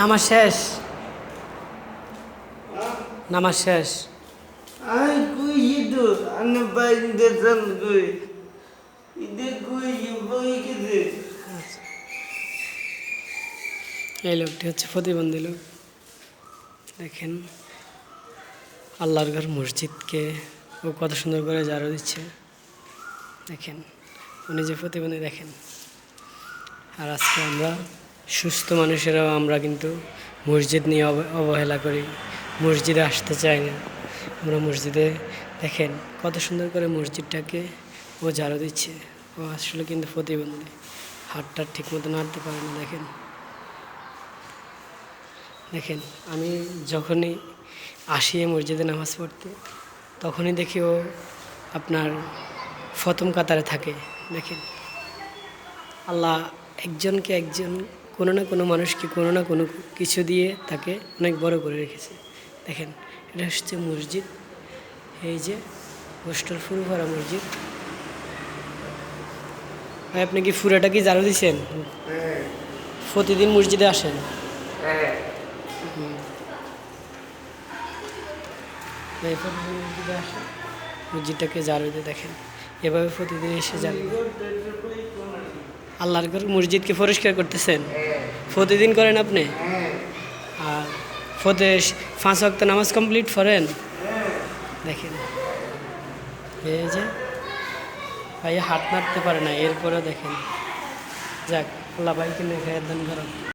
নামাজ শেষ। নামাজ শেষ। cuido, ana vai intentando coi. E de cuido, vai que de. এই লোকটি হচ্ছে প্রতিবন্ধী লোক। দেখেন আল্লাহর ঘর মসজিদকে ও কত সুন্দর করে জারো দিচ্ছে। দেখেন উনি যে প্রতিবন্ধী দেখেন। আর আজকে আমরা সুস্থ মানুষেরাও আমরা কিন্তু মসজিদ নিয়ে অব- অবহেলা করি। মসজিদে আসতে চাই না। আমরা মসজিদে, দেখেন কত সুন্দর করে মসজিদটাকে ও ঝাড়ু দিচ্ছে। ও আসলে কিন্তু প্রতিবন্ধী। হাতটা ঠিক মতো নাড়তে পারে না, দেখেন। দেখেন, আমি যখনই আসি মসজিদে নামাজ পড়তে, তখনই দেখি ও আপনার ফতম কাতারে থাকে। দেখেন, আল্লাহ একজনকে একজন কোনো না কোনো মানুষকে কোনো না কোনো কিছু দিয়ে তাকে অনেক বড় করে রেখেছে। দেখেন, এটা হচ্ছে মসজিদ। এই যে হোস্টেল ফুরুপাড়া মসজিদ। ভাই, আপনি কি ফুরাটা কি জারু দিছেন? প্রতিদিন মসজিদে আসেন? মসজিদটাকে জারু দিয়ে দেখেন। এভাবে প্রতিদিন এসে যাবেন আল্লাহর মসজিদকে পরিষ্কার করতেছেন? প্রতিদিন করেন আপনি? আর ফতে পাঁচ ওয়াক্ত নামাজ কমপ্লিট করেন দেখেন। এই যে ভাই হাত নাড়তে পারে না এরপরে দেখেন। যাক, আল্লাহ ভাইকে নিয়ে খেয়ে দান করেন